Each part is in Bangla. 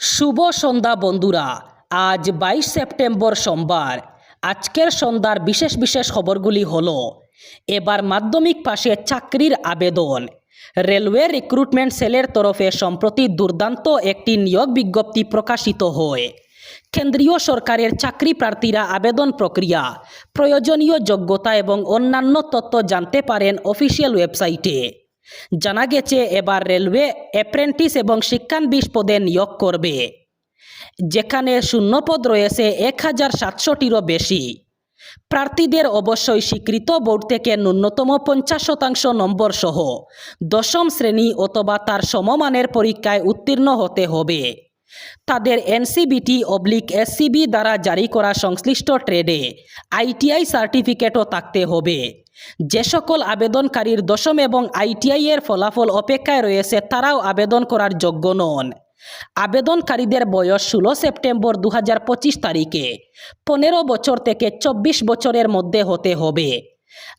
শুভ সন্ধ্যা বন্ধুরা। আজ বাইশ সেপ্টেম্বর সোমবার। আজকের সন্ধ্যার বিশেষ বিশেষ খবরগুলি হল, এবার মাধ্যমিক পাশে চাকরির আবেদন। রেলওয়ে রিক্রুটমেন্ট সেলের তরফে সম্প্রতি দুর্দান্ত একটি নিয়োগ বিজ্ঞপ্তি প্রকাশিত হয়। কেন্দ্রীয় সরকারের চাকরি প্রার্থীরা আবেদন প্রক্রিয়া, প্রয়োজনীয় যোগ্যতা এবং অন্যান্য তথ্য জানতে পারেন অফিসিয়াল ওয়েবসাইটে। জানা গেছে এবার রেলওয়ে অ্যাপ্রেন্টিস এবং শিক্ষানবিশ পদে নিয়োগ করবে। যেখানে শূন্যপদ রয়েছে এক হাজার সাতশোটিরও বেশি। প্রার্থীদের অবশ্যই স্বীকৃত বোর্ড থেকে ন্যূনতম পঞ্চাশ শতাংশ নম্বর সহ দশম শ্রেণি অথবা তার সমমানের পরীক্ষায় উত্তীর্ণ হতে হবে। তাদের এনসিবিটি অবলিক এসসিবি দ্বারা জারি করা সংশ্লিষ্ট ট্রেডে আইটিআই সার্টিফিকেটও থাকতে হবে। যে সকল আবেদনকারীর দশম এবং আইটিআই এর ফলাফল অপেক্ষায় রয়েছে, তারাও আবেদন করার যোগ্য নন। আবেদনকারীদের বয়স ষোলো সেপ্টেম্বর দু হাজার পঁচিশ তারিখে। পনেরো বছর থেকে চব্বিশ বছরের মধ্যে হতে হবে।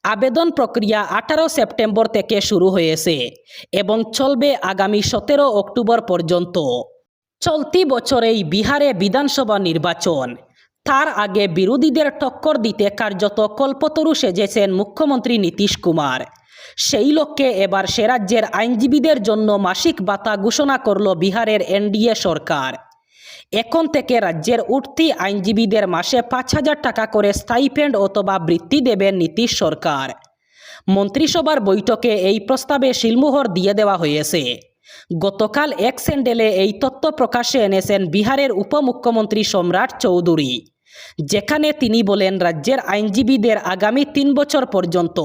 আবেদন প্রক্রিয়া আঠারো সেপ্টেম্বর থেকে শুরু হয়েছে এবং চলবে আগামী সতেরো অক্টোবর পর্যন্ত। চলতি বছরেই বিহারে বিধানসভা নির্বাচন। তার আগে বিরোধীদের টক্কর দিতে কার্যত কল্পতরু সেজেছেন মুখ্যমন্ত্রী নীতিশ কুমার। সেই লক্ষ্যে এবার সে রাজ্যের আইনজীবীদের জন্য মাসিক ভাতা ঘোষণা করল বিহারের এনডিএ সরকার। এখন থেকে রাজ্যের উঠতি আইনজীবীদের মাসে পাঁচ হাজার টাকা করে স্টাইপেন্ড অথবা বৃত্তি দেবেন নীতিশ সরকার। মন্ত্রিসভার বৈঠকে এই প্রস্তাবে শিলমোহর দিয়ে দেওয়া হয়েছে। গতকাল এক স্যান্ডেলে এই তথ্য প্রকাশ্যে এনেছেন বিহারের উপমুখ্যমন্ত্রী সম্রাট চৌধুরী, যেখানে তিনি বলেন রাজ্যের আইনজীবীদের আগামী তিন বছর পর্যন্ত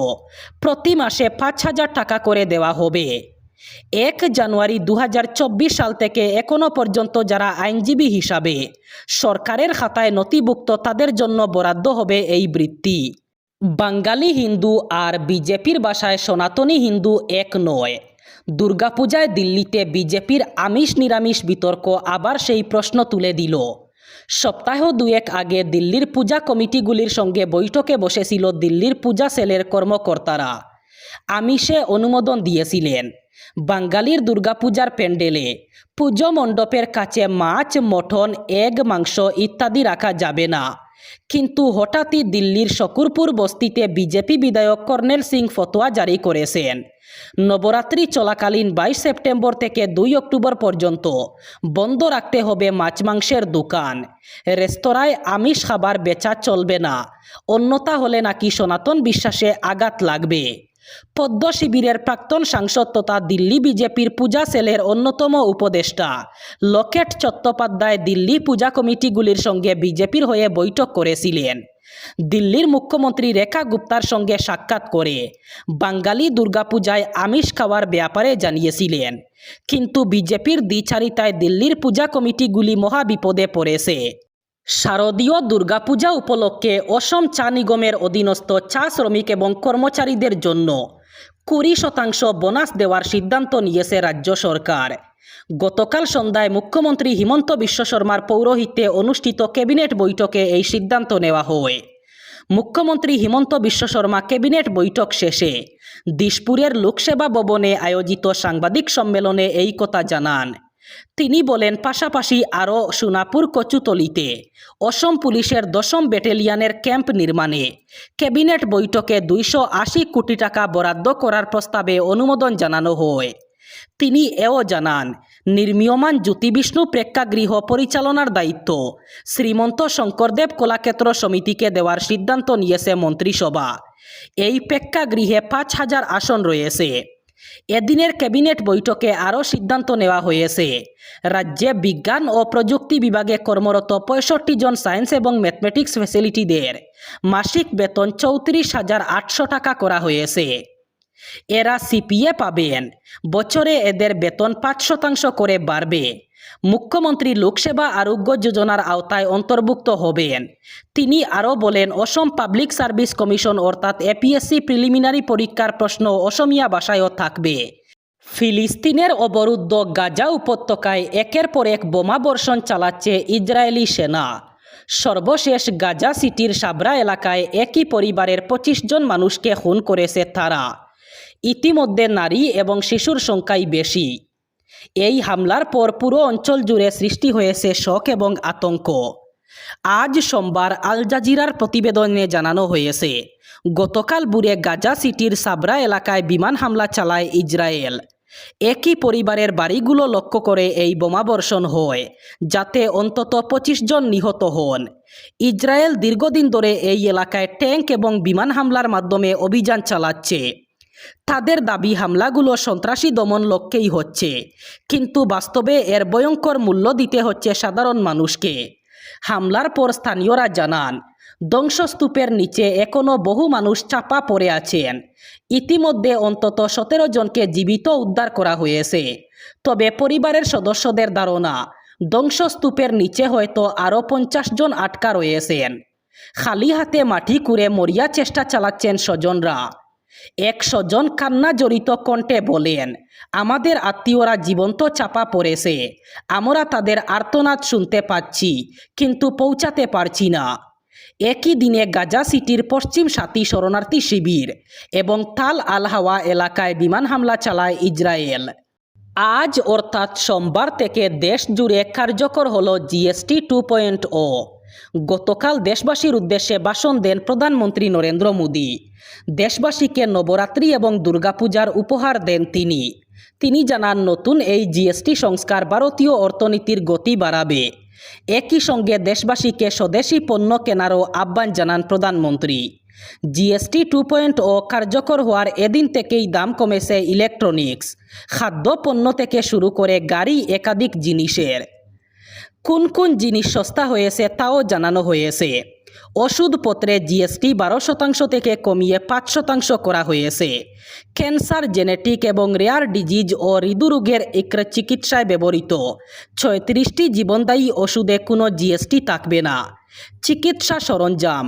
প্রতি মাসে পাঁচ হাজার টাকা করে দেওয়া হবে। এক জানুয়ারি দু হাজার চব্বিশ সাল থেকে এখনও পর্যন্ত যারা আইনজীবী হিসাবে সরকারের খাতায় নথিভুক্ত তাদের জন্য বরাদ্দ হবে এই বৃত্তি। বাঙালি হিন্দু আর বিজেপির বাসায় সনাতনী হিন্দু এক নয়। দুর্গাপূজায় দিল্লিতে বিজেপির আমিষ নিরামিষ বিতর্ক আবার সেই প্রশ্ন তুলে দিল। সপ্তাহ দুয়েক আগে দিল্লির পূজা কমিটিগুলির সঙ্গে বৈঠকে বসেছিল দিল্লির পূজা সেলের কর্মকর্তারা। আমিষে অনুমোদন দিয়েছিলেন। বাঙালির দুর্গাপূজার প্যান্ডেলে পুজো মণ্ডপের কাছে মাছ মঠন এগ, মাংস ইত্যাদি রাখা যাবে না। কিন্তু হঠাৎই দিল্লির শকুরপুর বস্তিতে বিজেপি বিধায়ক কর্নেল সিং ফতোয়া জারি করেছেন। নবরাত্রি চলাকালীন বাইশ সেপ্টেম্বর থেকে দুই অক্টোবর পর্যন্ত বন্ধ রাখতে হবে মাছ মাংসের দোকান। রেস্তোরাঁয় আমিষ খাবার বেচা চলবে না। অন্যতা হলে নাকি সনাতন বিশ্বাসে আঘাত লাগবে। পদ্ম শিবিরের প্রাক্তন সাংসদ তথা দিল্লি বিজেপির পূজা সেলের অন্যতম উপদেষ্টা। লকেট চট্টোপাধ্যায় দিল্লি পূজা কমিটিগুলির সঙ্গে বিজেপির হয়ে বৈঠক করেছিলেন। দিল্লির মুখ্যমন্ত্রী রেখা গুপ্তার সঙ্গে সাক্ষাৎ করে বাঙালি দুর্গাপূজায় আমিষ খাওয়ার ব্যাপারে জানিয়েছিলেন। কিন্তু বিজেপির দ্বিচারিতায় দিল্লির পূজা কমিটিগুলি মহাবিপদে পড়েছে। শারদীয় দুর্গাপূজা উপলক্ষে অসম চা নিগমের অধীনস্থ চা শ্রমিক এবং কর্মচারীদের জন্য কুড়ি শতাংশ বোনাস দেওয়ার সিদ্ধান্ত নিয়েছে রাজ্য সরকার। গতকাল সন্ধ্যায় মুখ্যমন্ত্রী হিমন্ত বিশ্ব শর্মার পৌরোহিত্যে অনুষ্ঠিত ক্যাবিনেট বৈঠকে এই সিদ্ধান্ত নেওয়া হয়। মুখ্যমন্ত্রী হিমন্ত বিশ্ব শর্মা ক্যাবিনেট বৈঠক শেষে দিশপুরের লোকসেবা ভবনে আয়োজিত সাংবাদিক সম্মেলনে এই কথা জানান। তিনি বলেন, পাশাপাশি আরও সোনাপুর কচুতলিতে অসম পুলিশের দশম ব্যাটালিয়নের ক্যাম্প নির্মাণে ক্যাবিনেট বৈঠকে দুইশো আশি কোটি টাকা বরাদ্দ করার প্রস্তাবে অনুমোদন জানানো হয়। তিনি এও জানান, নির্মীয়মান জ্যোতিবিষ্ণু প্রেক্ষাগৃহ পরিচালনার দায়িত্ব শ্রীমন্ত শঙ্করদেব কলাক্ষেত্র সমিতিকে দেওয়ার সিদ্ধান্ত নিয়েছে মন্ত্রিসভা। এই প্রেক্ষাগৃহে পাঁচ হাজার আসন রয়েছে। এদিনের ক্যাবিনেট বৈঠকে আরও সিদ্ধান্ত নেওয়া হয়েছে। রাজ্যে বিজ্ঞান ও প্রযুক্তি বিভাগে কর্মরত পঁয়ষট্টি জন সায়েন্স এবং ম্যাথমেটিক্স ফেসিলিটিদের মাসিক বেতন চৌত্রিশ হাজার আটশো টাকা করা হয়েছে। এরা সিপিএ পাবেন। বছরে এদের বেতন পাঁচ শতাংশ করে বাড়বে। মুখ্যমন্ত্রী লোকসেবা আরোগ্য যোজনার আওতায় অন্তর্ভুক্ত হবেন। তিনি আরও বলেন, অসম পাবলিক সার্ভিস কমিশন অর্থাৎ এপিএসসি প্রিলিমিনারি পরীক্ষার প্রশ্ন অসমিয়া ভাষায়ও থাকবে। ফিলিস্তিনের অবরুদ্ধ গাজা উপত্যকায় একের পর এক বোমা বর্ষণ চালাচ্ছে ইসরায়েলি সেনা। সর্বশেষ গাজা সিটির সাবরা এলাকায় একই পরিবারের পঁচিশ জন মানুষকে খুন করেছে তারা। ইতিমধ্যে নারী এবং শিশুর সংখ্যাই বেশি। এই হামলার পর পুরো অঞ্চল জুড়ে সৃষ্টি হয়েছে শোক এবং আতঙ্ক। আজ সোমবার আল জাজিরার প্রতিবেদনে জানানো হয়েছে, গতকাল বুড়ে গাজা সিটির সাবরা এলাকায় বিমান হামলা চালায় ইসরায়েল একই পরিবারের বাড়িগুলো লক্ষ্য করে এই বোমাবর্ষণ হয়, যাতে অন্তত পঁচিশ জন নিহত হন। ইসরায়েল দীর্ঘদিন ধরে এই এলাকায় ট্যাঙ্ক এবং বিমান হামলার মাধ্যমে অভিযান চালাচ্ছে। তাদের দাবি, হামলাগুলো সন্ত্রাসী দমন লক্ষ্যেই হচ্ছে। কিন্তু বাস্তবে এর ভয়ঙ্কর মূল্য দিতে হচ্ছে সাধারণ মানুষকে। হামলার পর স্থানীয়রা জানান, ধ্বংসস্তূপের নিচে এখনও বহু মানুষ চাপা পড়ে আছেন। ইতিমধ্যে অন্তত সতেরো জনকে জীবিত উদ্ধার করা হয়েছে। তবে পরিবারের সদস্যদের ধারণা, ধ্বংসস্তূপের নিচে হয়তো আরও পঞ্চাশ জন আটকা রয়েছেন। খালি হাতে মাটি কুড়ে মরিয়া চেষ্টা চালাচ্ছেন স্বজনরা। এক স্বজন কান্না জড়িত কণ্ঠে বলেন, আমাদের আত্মীয়রা জীবন্ত চাপা পড়েছে। আমরা তাদের আর্তনাদ শুনতে পাচ্ছি, কিন্তু পৌঁছাতে পারছি না। একই দিনে গাজা সিটির পশ্চিম সাথী শরণার্থী শিবির এবং তাল আল হাওয়া এলাকায় বিমান হামলা চালায় ইসরায়েল। আজ অর্থাৎ সোমবার থেকে দেশ জুড়ে কার্যকর হলো জিএসটি টু পয়েন্ট ও। গতকাল দেশবাসীর উদ্দেশ্যে ভাষণ দেন প্রধানমন্ত্রী নরেন্দ্র মোদী। দেশবাসীকে নবরাত্রি এবং দুর্গাপূজার উপহার দেন তিনি। তিনি জানান, নতুন এই জিএসটি সংস্কার ভারতীয় অর্থনীতির গতি বাড়াবে। একই সঙ্গে দেশবাসীকে স্বদেশি পণ্য কেনারও আহ্বান জানান প্রধানমন্ত্রী। জিএসটি টু পয়েন্ট ও কার্যকর হওয়ার এদিন থেকেই দাম কমেছে ইলেকট্রনিক্স। খাদ্য পণ্য থেকে শুরু করে গাড়ি একাধিক জিনিসের। কোন কোন জিনিস সস্তা হয়েছে তাও জানানো হয়েছে। ওষুধপত্রে জিএসটি বারো শতাংশ থেকে কমিয়ে পাঁচ শতাংশ করা হয়েছে। ক্যান্সার, জেনেটিক এবং রেয়ার ডিজিজ ও হৃদরোগের ইক্র চিকিৎসায় ব্যবহৃত। ছয়ত্রিশটি জীবনদায়ী ওষুধে কোনো জিএসটি থাকবে না। চিকিৎসা সরঞ্জাম,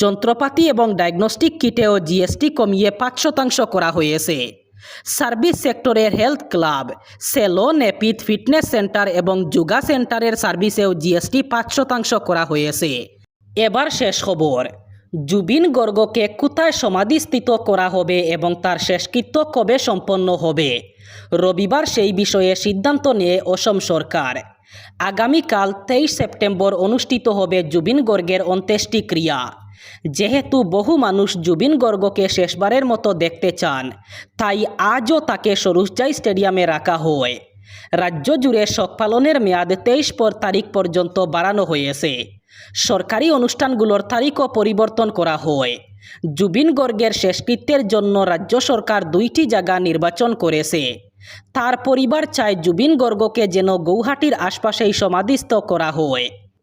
যন্ত্রপাতি এবং ডায়াগনস্টিক কিটেও জিএসটি কমিয়ে পাঁচ শতাংশ করা হয়েছে। সার্ভিস সেক্টরের হেলথ ক্লাব, সেলো, নেপিত ফিটনেস সেন্টার এবং যোগা সেন্টারের সার্ভিসেও জিএসটি পাঁচ শতাংশ করা হয়েছে। এবার শেষ খবর। জুবিন গর্গকে কোথায় সমাধিস্থিত করা হবে এবং তার শেষকৃত্য কবে সম্পন্ন হবে? রবিবার সেই বিষয়ে সিদ্ধান্ত নিয়ে অসম সরকার। আগামীকাল তেইশ সেপ্টেম্বর অনুষ্ঠিত হবে জুবিন গর্গের অন্ত্যেষ্টিক্রিয়া। যেহেতু বহু মানুষ জুবিন গর্গকে শেষবারের মতো দেখতে চান, তাই আজও তাকে সরুজাই স্টেডিয়ামে রাখা হয়। রাজ্য জুড়ে শোক পালনের মেয়াদ তেইশ পর তারিখ পর্যন্ত বাড়ানো হয়েছে। সরকারি অনুষ্ঠানগুলোর তারিখও পরিবর্তন করা হয়। জুবিন গর্গের শেষকৃত্যের জন্য রাজ্য সরকার দুইটি জায়গা নির্বাচন করেছে। তার পরিবার চায় জুবিন গর্গকে যেন গৌহাটির আশপাশেই সমাধিস্থ করা হয়।